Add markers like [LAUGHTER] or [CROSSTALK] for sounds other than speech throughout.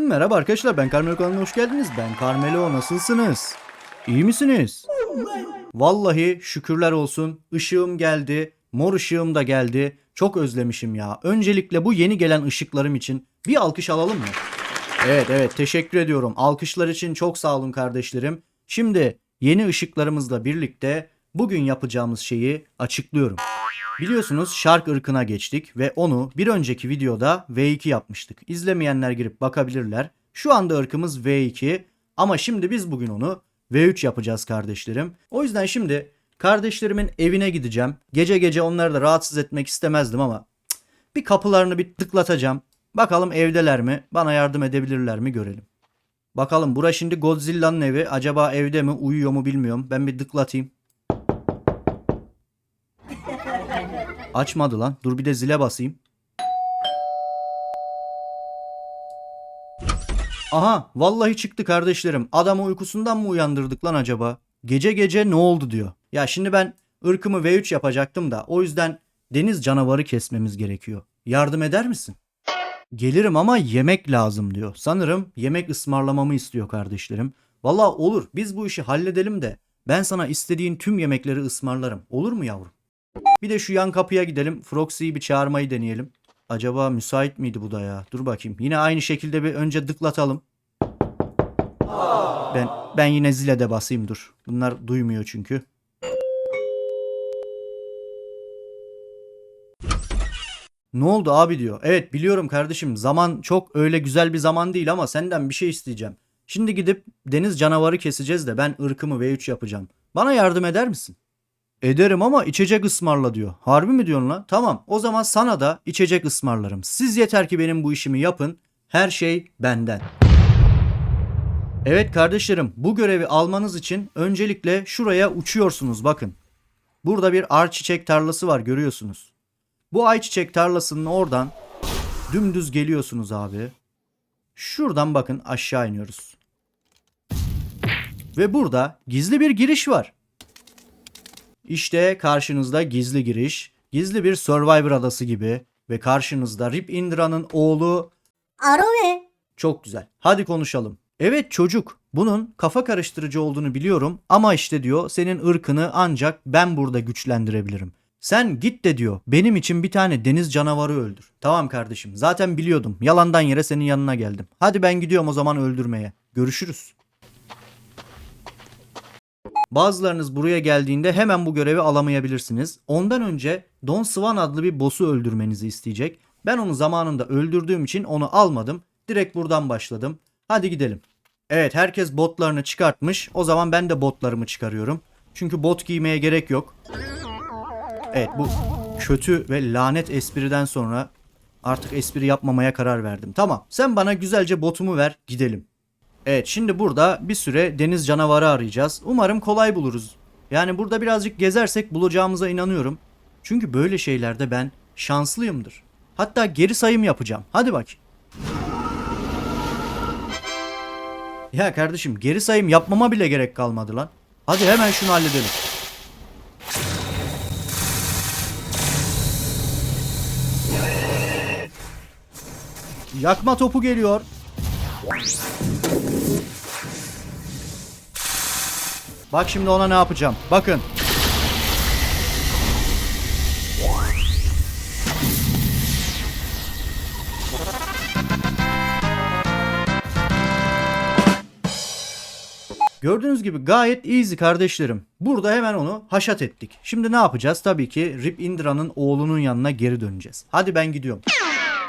Merhaba arkadaşlar ben Carmelo kanalına hoş geldiniz. Ben Carmelo nasılsınız? İyi misiniz? Vallahi şükürler olsun ışığım geldi. Mor ışığım da geldi. Çok özlemişim ya. Öncelikle bu yeni gelen ışıklarım için bir alkış alalım mı? Evet evet teşekkür ediyorum. Alkışlar için çok sağ olun kardeşlerim. Şimdi yeni ışıklarımızla birlikte bugün yapacağımız şeyi açıklıyorum. Biliyorsunuz Shark ırkına geçtik ve onu bir önceki videoda V2 yapmıştık. İzlemeyenler girip bakabilirler. Şu anda ırkımız V2 ama şimdi biz bugün onu V3 yapacağız kardeşlerim. O yüzden şimdi kardeşlerimin evine gideceğim. Gece gece onları da rahatsız etmek istemezdim ama bir kapılarını bir tıklatacağım. Bakalım evdeler mi? Bana yardım edebilirler mi görelim. Bakalım bura şimdi Godzilla'nın evi. Acaba evde mi uyuyor mu bilmiyorum. Ben bir tıklatayım. Açmadı lan. Dur bir de zile basayım. Aha vallahi çıktı kardeşlerim. Adamı uykusundan mı uyandırdık lan acaba? Gece gece ne oldu diyor. Ya şimdi ben ırkımı V3 yapacaktım da o yüzden deniz canavarı kesmemiz gerekiyor. Yardım eder misin? Gelirim ama yemek lazım diyor. Sanırım yemek ısmarlamamı istiyor kardeşlerim. Valla olur biz bu işi halledelim de ben sana istediğin tüm yemekleri ısmarlarım. Olur mu yavrum? Bir de şu yan kapıya gidelim. Froxy'yi bir çağırmayı deneyelim. Acaba müsait miydi bu da ya? Dur bakayım. Yine aynı şekilde bir önce dıklatalım. Ben ben yine zile de basayım dur. Bunlar duymuyor çünkü. Ne oldu abi diyor. Evet biliyorum kardeşim zaman çok öyle güzel bir zaman değil ama senden bir şey isteyeceğim. Şimdi gidip deniz canavarı keseceğiz de ben ırkımı V3 yapacağım. Bana yardım eder misin? Ederim ama içecek ısmarla diyor. Harbi mi diyorsun lan? Tamam o zaman sana da içecek ısmarlarım. Siz yeter ki benim bu işimi yapın. Her şey benden. Evet kardeşlerim bu görevi almanız için öncelikle şuraya uçuyorsunuz bakın. Burada bir ar çiçek tarlası var görüyorsunuz. Bu ayçiçek tarlasının oradan dümdüz geliyorsunuz abi. Şuradan bakın aşağı iniyoruz. Ve burada gizli bir giriş var. İşte karşınızda gizli giriş, gizli bir Survivor adası gibi ve karşınızda Rip Indra'nın oğlu Arove. çok güzel. Hadi konuşalım. Evet çocuk, bunun kafa karıştırıcı olduğunu biliyorum ama işte diyor senin ırkını ancak ben burada güçlendirebilirim. Sen git de diyor benim için bir tane deniz canavarı öldür. Tamam kardeşim zaten biliyordum yalandan yere senin yanına geldim. Hadi ben gidiyorum o zaman öldürmeye. Görüşürüz. Bazılarınız buraya geldiğinde hemen bu görevi alamayabilirsiniz. Ondan önce Don Swan adlı bir boss'u öldürmenizi isteyecek. Ben onu zamanında öldürdüğüm için onu almadım. Direkt buradan başladım. Hadi gidelim. Evet herkes botlarını çıkartmış. O zaman ben de botlarımı çıkarıyorum. Çünkü bot giymeye gerek yok. Evet bu kötü ve lanet espriden sonra artık espri yapmamaya karar verdim. Tamam sen bana güzelce botumu ver gidelim. Evet şimdi burada bir süre deniz canavarı arayacağız. Umarım kolay buluruz. Yani burada birazcık gezersek bulacağımıza inanıyorum. Çünkü böyle şeylerde ben şanslıyımdır. Hatta geri sayım yapacağım. Hadi bak. Ya kardeşim geri sayım yapmama bile gerek kalmadı lan. Hadi hemen şunu halledelim. Yakma topu geliyor. Bak şimdi ona ne yapacağım. Bakın. Gördüğünüz gibi gayet easy kardeşlerim. Burada hemen onu haşat ettik. Şimdi ne yapacağız? Tabii ki Rip Indra'nın oğlunun yanına geri döneceğiz. Hadi ben gidiyorum.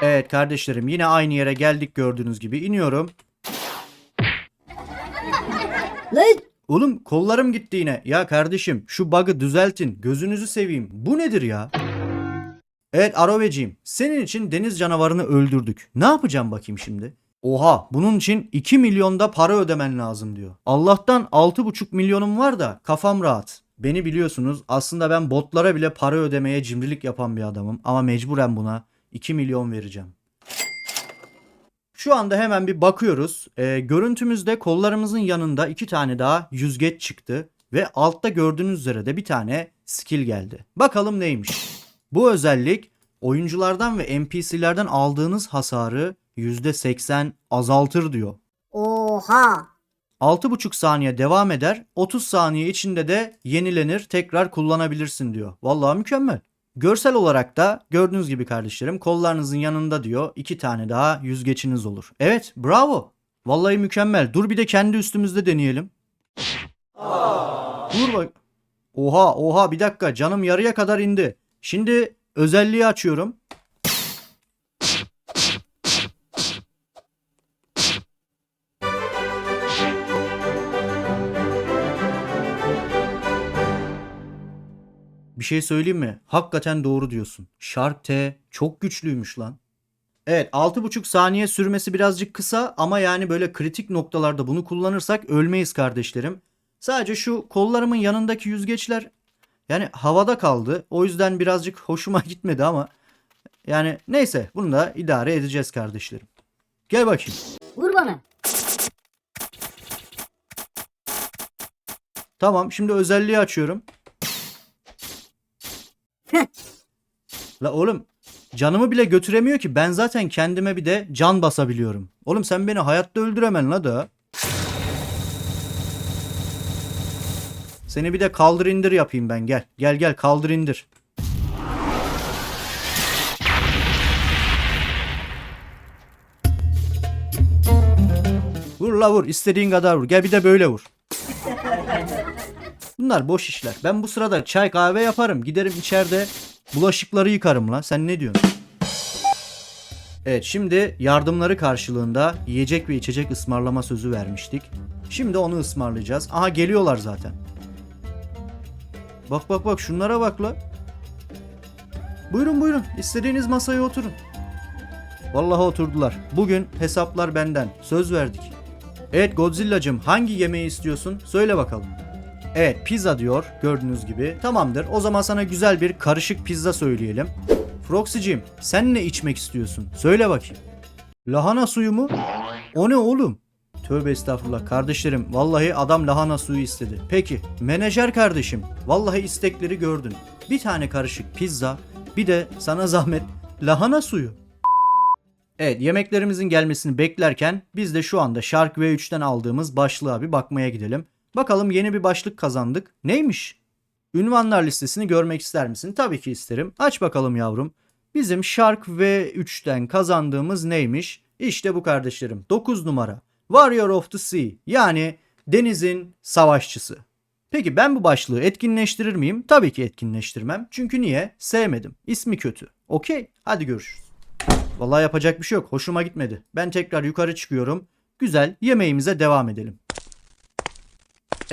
Evet kardeşlerim yine aynı yere geldik gördüğünüz gibi. iniyorum. Lan Oğlum kollarım gitti yine. Ya kardeşim şu bug'ı düzeltin. Gözünüzü seveyim. Bu nedir ya? Evet Aroveciğim. Senin için deniz canavarını öldürdük. Ne yapacağım bakayım şimdi? Oha bunun için 2 milyonda para ödemen lazım diyor. Allah'tan 6,5 milyonum var da kafam rahat. Beni biliyorsunuz aslında ben botlara bile para ödemeye cimrilik yapan bir adamım. Ama mecburen buna 2 milyon vereceğim. Şu anda hemen bir bakıyoruz. Ee, görüntümüzde kollarımızın yanında iki tane daha yüzgeç çıktı. Ve altta gördüğünüz üzere de bir tane skill geldi. Bakalım neymiş. Bu özellik oyunculardan ve NPC'lerden aldığınız hasarı %80 azaltır diyor. Oha. 6,5 saniye devam eder. 30 saniye içinde de yenilenir. Tekrar kullanabilirsin diyor. Vallahi mükemmel. Görsel olarak da gördüğünüz gibi kardeşlerim kollarınızın yanında diyor iki tane daha yüzgeçiniz olur. Evet bravo. Vallahi mükemmel. Dur bir de kendi üstümüzde deneyelim. Dur bak. Oha oha bir dakika canım yarıya kadar indi. Şimdi özelliği açıyorum. Bir şey söyleyeyim mi? Hakikaten doğru diyorsun. Shark T çok güçlüymüş lan. Evet 6,5 saniye sürmesi birazcık kısa ama yani böyle kritik noktalarda bunu kullanırsak ölmeyiz kardeşlerim. Sadece şu kollarımın yanındaki yüzgeçler yani havada kaldı. O yüzden birazcık hoşuma [LAUGHS] gitmedi ama yani neyse bunu da idare edeceğiz kardeşlerim. Gel bakayım. Vur bana. Tamam şimdi özelliği açıyorum. La oğlum canımı bile götüremiyor ki ben zaten kendime bir de can basabiliyorum. Oğlum sen beni hayatta öldüremen la da. Seni bir de kaldır indir yapayım ben gel. Gel gel kaldır indir. Vur la vur istediğin kadar vur. Gel bir de böyle vur. Bunlar boş işler. Ben bu sırada çay kahve yaparım. Giderim içeride bulaşıkları yıkarım la. Sen ne diyorsun? Evet şimdi yardımları karşılığında yiyecek ve içecek ısmarlama sözü vermiştik. Şimdi onu ısmarlayacağız. Aha geliyorlar zaten. Bak bak bak şunlara bak la. Buyurun buyurun. İstediğiniz masaya oturun. Vallahi oturdular. Bugün hesaplar benden. Söz verdik. Evet Godzilla'cım hangi yemeği istiyorsun? Söyle bakalım. Evet pizza diyor gördüğünüz gibi. Tamamdır o zaman sana güzel bir karışık pizza söyleyelim. Froxy'cim sen ne içmek istiyorsun? Söyle bakayım. Lahana suyu mu? O ne oğlum? Tövbe estağfurullah kardeşlerim. Vallahi adam lahana suyu istedi. Peki menajer kardeşim. Vallahi istekleri gördün. Bir tane karışık pizza. Bir de sana [LAUGHS] zahmet lahana suyu. Evet yemeklerimizin gelmesini beklerken biz de şu anda Shark V3'ten aldığımız başlığa bir bakmaya gidelim. Bakalım yeni bir başlık kazandık. Neymiş? Ünvanlar listesini görmek ister misin? Tabii ki isterim. Aç bakalım yavrum. Bizim Shark V3'ten kazandığımız neymiş? İşte bu kardeşlerim. 9 numara. Warrior of the Sea. Yani denizin savaşçısı. Peki ben bu başlığı etkinleştirir miyim? Tabii ki etkinleştirmem. Çünkü niye? Sevmedim. İsmi kötü. Okey. Hadi görüşürüz. Vallahi yapacak bir şey yok. Hoşuma gitmedi. Ben tekrar yukarı çıkıyorum. Güzel yemeğimize devam edelim.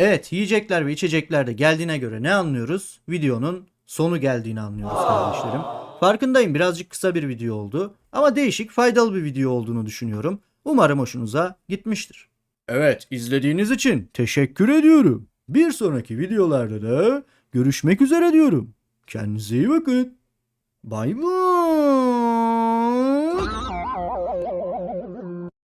Evet yiyecekler ve içecekler de geldiğine göre ne anlıyoruz? Videonun sonu geldiğini anlıyoruz kardeşlerim. Farkındayım birazcık kısa bir video oldu. Ama değişik faydalı bir video olduğunu düşünüyorum. Umarım hoşunuza gitmiştir. Evet izlediğiniz için teşekkür ediyorum. Bir sonraki videolarda da görüşmek üzere diyorum. Kendinize iyi bakın. Bay bay.